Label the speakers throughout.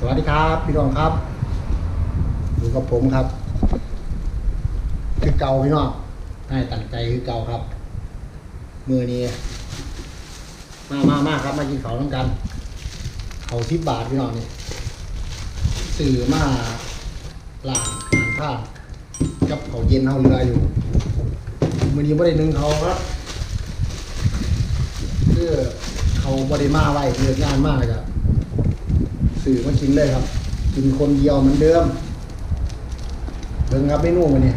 Speaker 1: สวัสดีครับพี่น้องครับอยู่กับผมครับ คือเก่าพี่น้องให้ตั้งใจคือเก่าครับ มือนี้มามามาครับมากินเขาวน้ำกัน เขาสิบบาทพี่น้องนี่สื่อมาหลางหางผ้ากับเขาเย็นเขาเรืออยู่มือนี้ไม่ได้นึ่งเขาครับเพื่อเขาบริมาไว้เลือกงานมากเลยครับ สื่อมากินเลยครับ กินคนเดียวเหมือนเดิมเบิ่งครับเมนูมันนี่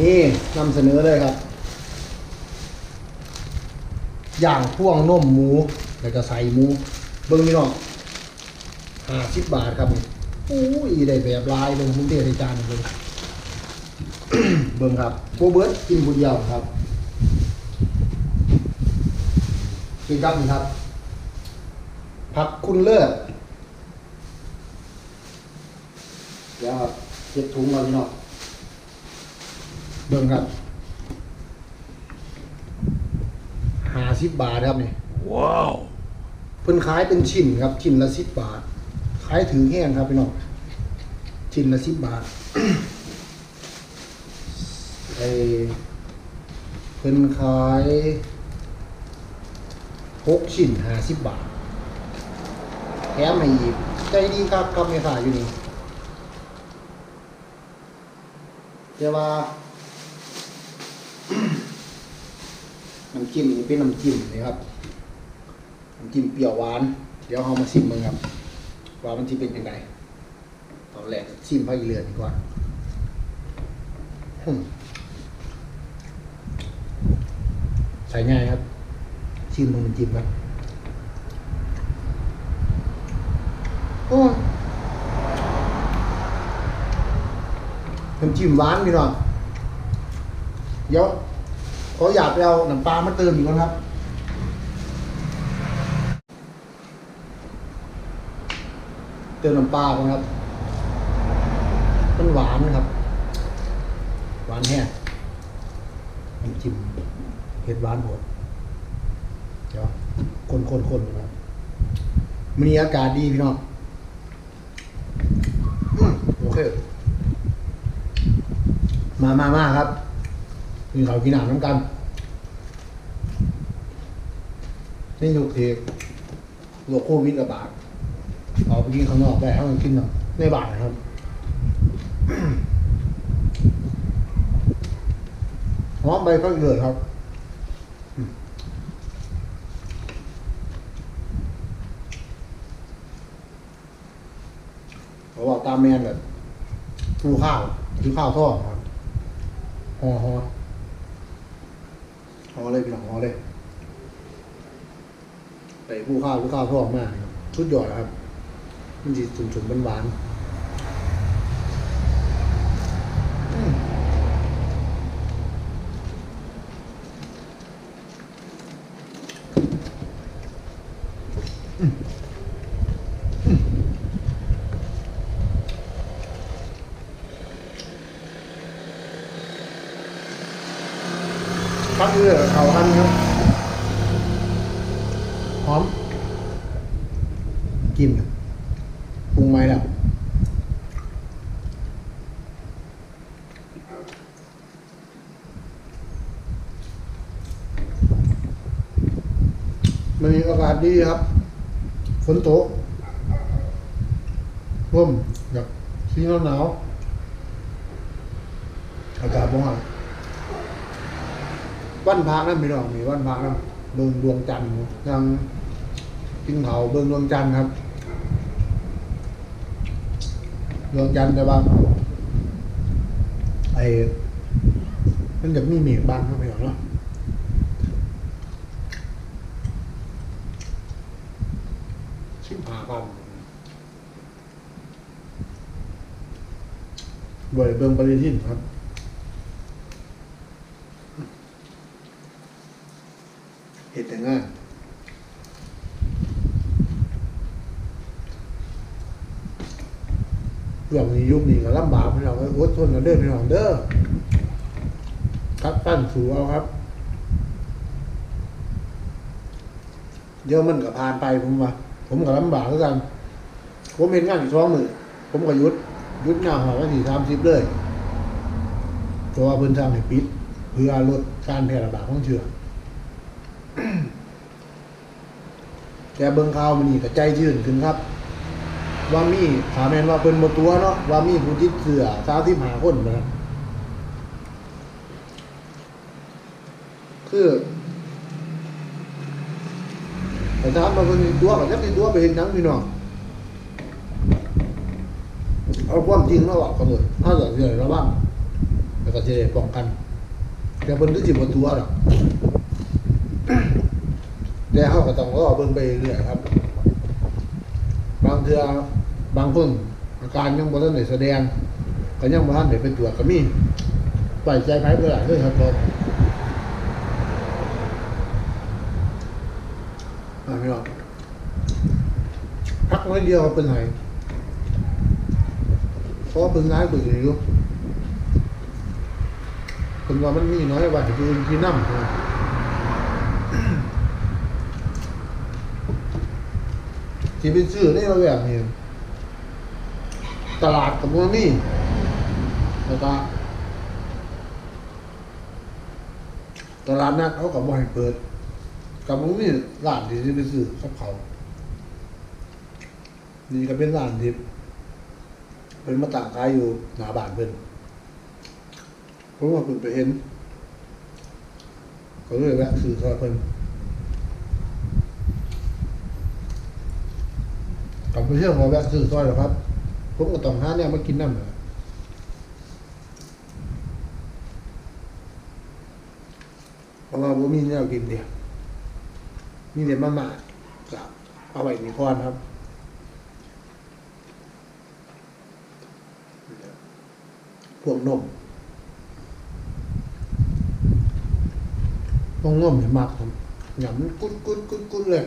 Speaker 1: นี่นำเสนอเลยครับ อย่างพ่วงน่มหมู แล้วก็ใส่หมู เบิ่งพี่น้องห้าสิบบาทครับอู้ยได้แบบลายลงมุ้งเทในจานเลยเบิ่งครับโบเบิร์ตกินคนเดียวครับกินครับนี่ครับ ผักคุณเลิศเดี๋ยวครับเก็บถุงก่อนพี่น้องเบิ่งครับห้าสิบบาทครับนี่
Speaker 2: ว้าว
Speaker 1: เพิ่นขายเป็นชิ้นครับ ชิ้นละสิบบาท ขายถือแห้งครับพี่น้องชิ้นละสิบบาทไอเพิ่นขายหกชิ้นห้าสิบบาท แถมให้อีกใจดีครับครับไม่ขาอยู่นี่เดี๋ยวว่าน้ำจิ้มนี่เป็นน้ำจิ้มนี่ครับน้ำจิ้มเปรี้ยวหวาน เดี๋ยวเรามาชิมมึงครับ ว่ามันที่เป็นยังไงตอนแรกชิมภาคอีเลือดีกว่าใส่ง่ายครับ ชิมมึงน้ำจิ้มครับ โอ้ยน้ำจิ้มหวานพี่น้องเดี๋ยวขออยากไปเอาน้ำปลามาเติมอีกก่อนครับ เติมน้ำปลาครับ มันหวานนะครับ หวานแห้งน้ำจิ้มเผ็ดหวานโหดเดี๋ยวคนคนคนๆๆครับมันนี้อากาศดีพี่น้องอืมโอเค มามามาครับกินข้ากินอาหารน้ำกัน นี่ยุคเทกโลโควิดระบาดออกไปกินข้างนอกได้ห้มันกินเนาะในบ้านครับหอมใบก็เกิดครับเพราะว่าตามแมนแบบทูข้าวทูข้าวทอดครับ ห่อห่อห่อเลยพี่น้องห่อเลยใส่ผู้ข้าวผู้ข้าวพ่อดมาก ชุดยอดครับ มันจีสุ่มๆหวานๆ พักเรือเขาอันครับหอม กินครับปรุงไว้แล้วมันมีอากาศดีครับ ฝนตกร่มแบบสีหนาวหนาวๆอากาศบ้าง วันพักนั่นไม่หรอกมีวันพักนั่นเบิ่งดวงจันทร์ยังกินเขาวเบิ่งดวงจันทร์ครับดวงจันทร์แต่ว่าไอ้มันจะมีเมฆบางเข้าไปหรอกเนาะชิมหากันด้วยเบิ่งปฏิทินครับ เหตุแต่งานเรื่องนี้ยุคนี้ก็ลำบากพี่น้องเอ้ยอดทนกันเด้อพี่น้องเด้อครับตั้นสูเอาครับเดี๋ยวมันก็ผ่านไปผมว่า ผมก็ลำบากแล้วกันผมเห็นงานอีกสองมือผมก็ยุดยุดงาหอวันที่สามสิบเลยเพราะว่าเพิ่นทำให้ปิด เพื่อลดการแพร่ระบาดของเชื้อ แต่เบิ่งข่าวมันนี่ก็ใจชื้นขึ้นครับ ว่ามีถามแมนว่าเพิ่นบ่ตัวเนาะว่ามีผู้ติดเชื้อ35คนนะครับคือแต่ถามมาเพิ่นมีตัวก็จักมีตัวไปเห็นหนังพี่น้องเอาความจริงมาบอกกันเลยเอาแต่เรื่องระวังแล้วก็จะได้ป้องกันแต่เพิ่นคือสิบ่ตัวหรอก แต่เขาก็ต้องรอเบิ่งไปเรื่อยครับ บางเทื่อบางคนอาการยังบ่ทันได้แสดงก็ยังบ่ทันได้ไปตรวจก็มีปล่อยใจไผบ่ได้เลยครับผมอ่าพี่น้องพักน้อยเดียวเป็นไงเพราะเป็นร้ายกว่าอยู่เป็นว่ามันมีน้อยกว่าที่อื่นที่นำนะ ที่เป็นชื่อในระแบบนี้ตลาดกับมันนี่แล้วก็ตลาดนัดเขากับบ่ให้เปิด กับมันนี่ร้านที่จะไปซื้อกับเขานี่ก็เป็นร้านที่เป็นมาต่างขายอยู่หน้าบ้านเพิ่นผมว่าเพิ่นไปเห็นก็เลยแวะซื้อซอยเพิ่น กลับ ไปเชื่อมาแวะซื้อซอยหรอครับ ผมก็ต้องหาเนี่ยมากินน้ำเลยเพราะว่าผมมีเนี่ยกินเดียวมีเด็ดมาม่ากับเอาไว้มีพรครับพวกนมพวกนมเนี่ยมากครับหยำกุ้นกุ้นกุ้นกุ้นเลย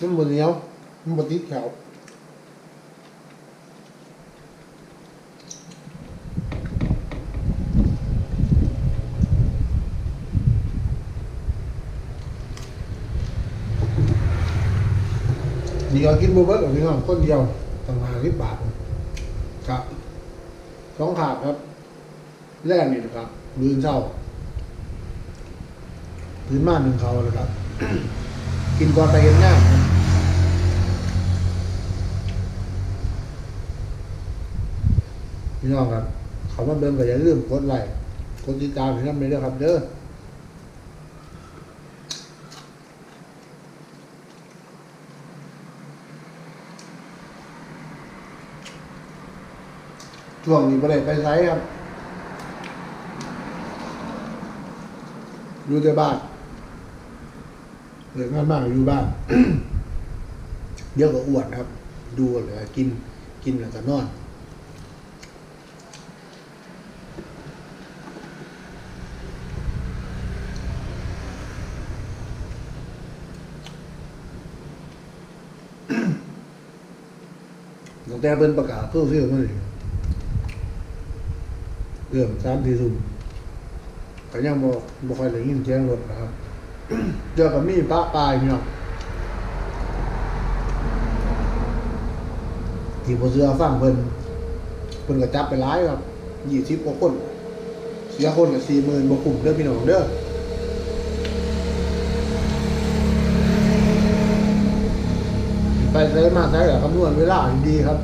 Speaker 1: มันบนเหนียว มันบนติดแถวนี่ก็กินบูเบิร์กับพี่น้องคนเดียวต่างหากสิบบาทครับสองขาดครับ แรกนี่นะครับลืนเศร้าลืนมากหนึ่งเขาเลยครับ กินก่อนไปเห็นงานครับ พี่น้องครับเขามาเบิ่งก็อย่าลืมกดไลค์กดติดตามพี่น้องไปด้วยครับเด้อช่วงนี้ประเด็ไปใช้ครับอยู่แต่บ้านเหลืองานมากอยู่บ้านเยอะกว่าอ้วนครับ ดูเลยกินกินแล้วก็นอน ตั้งแต่เป็นประกาศเพื่อเพื่อมันเรื่องสามทีสุ่มก็ยังบ่บ่ค่อยได้ยินเสียงรถนะครับเจอกับมีป้าปลายพี่น้องที่บ่เสือฟังเพิ่นเพิ่นก็จับไปหลายครับยี่สิบกว่าคนเสียคนก็สี่หมื่นบ่คุ้มเด้อพี่น้องเด้อไปใช้ มาใช้กับคำนวณเวลาดีครับ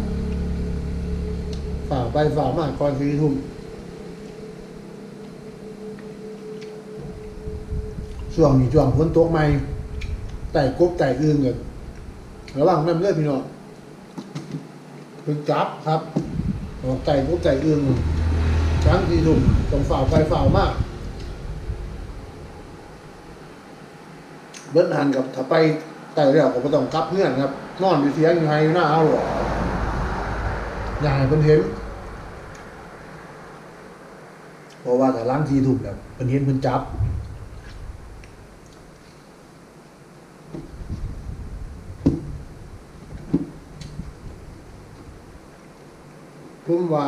Speaker 1: ฝ่าไปฝ่ามาก่อนสี่ทุ่มช่วงนี้ช่วงฝนตกใหม่ไต่กบไต่อื่นกันระว่างนั้นเลือดพี่น้องเป็นจับครับออกไต่กบไต่อื่นครั้งที่ถุ่มต้องฝ่าไฟฝ่ามากเบิ้ลหันกับถ้าไป ไต่แล้วก็ไม่ต้องกลับเงื่อนครับ นอนอยู่เสียงอยู่ไฮหน้าเอาหรออย่าให้เพิ่นเห็นเพราะว่าแต่ล้างทีถุ่มแล้วเพิ่นเห็นเพิ่นจับผมว่า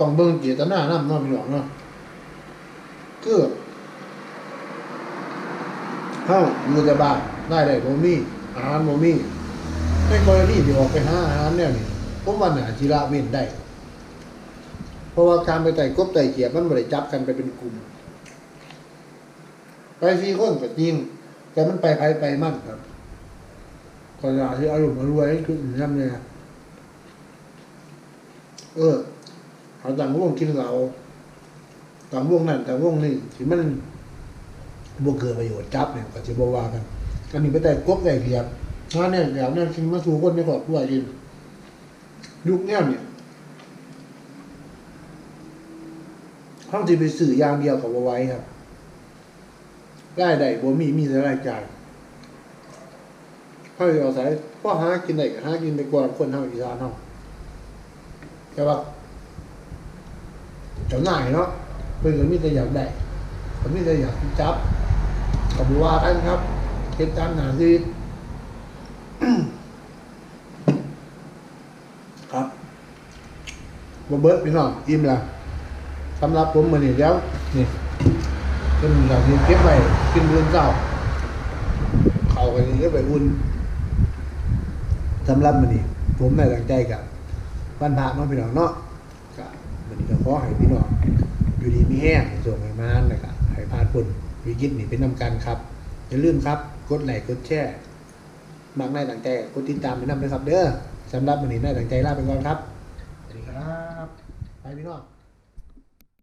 Speaker 1: ต้องเบิ่งเจตนานำเนาะพี่น้องเนาะคือ เฮาอยู่แต่บ้านได้ได้บ่มีอาหารโมมี่ในกรณีที่ออกไปหาอาหารเนี่ยนี่ผมว่าน่าจิละเว้นได้ เพราะว่าการไปไต่กบไต่เกียบมันไม่ได้จับกันไปเป็นกลุ่ม ไปสี่คนก็จริง แต่มันไปไปไปมั่นครับก็อยากที่อารมณ์มารวยคือทำเนี่ยเออเขาต่างวงกินเหล้าต่างวงนั่นต่างวงนี่ที่มัน บวเกิดประโยชน์จับเนี่ยก็จะบว่ากันอันนี้ไปแต่กบแต่เกียบงานเนี่ยแบบนั้นกินมาสู่คนในครอบครัวกินยุคเนี้ยเนี่ยเขาจะไปสื่ออย่างเดียวกับเอาไว้ครับรายได้บ่มีมีแต่รายจ่ายเขาเอาใส่พ่อหากินได้ก็หากินไปกว่าคนเฮาอีสานเฮาแต่ว่าเจ้าหน่ายเนาะเพิ่นก็มีแต่อยากได้ก็มีแต่อยากจับ ก็บ่ว่ากันครับเฮ็ดตามหน้าที่ครับบ่เบิดพี่น้องอิ่มแล้วสำหรับผมมือนี่แล้วนี่เป็นอย่างที่เก็บไว้กินเรือนเจ้าเขากันนี้ก็ไปอุ่นสำหรับมือนี่ผมได้ตั้งใจกับบ้านพระมาพี่น้องเนาะกับมือนี้ก็ขอให้พี่น้องอยู่ดีมีแห้งส่งให้มานนะครับให้ผ่านพ้น วิกฤตนี่เป็นนำกันครับอย่าลืมครับกดไลค์กดแชร์มากได้ตั้งใจกดติดตามไปนำเลยครับเด้อสำหรับวันนี้ได้ตั้งใจลาไปก่อนครับสวัสดีครับ ไปพี่น้อง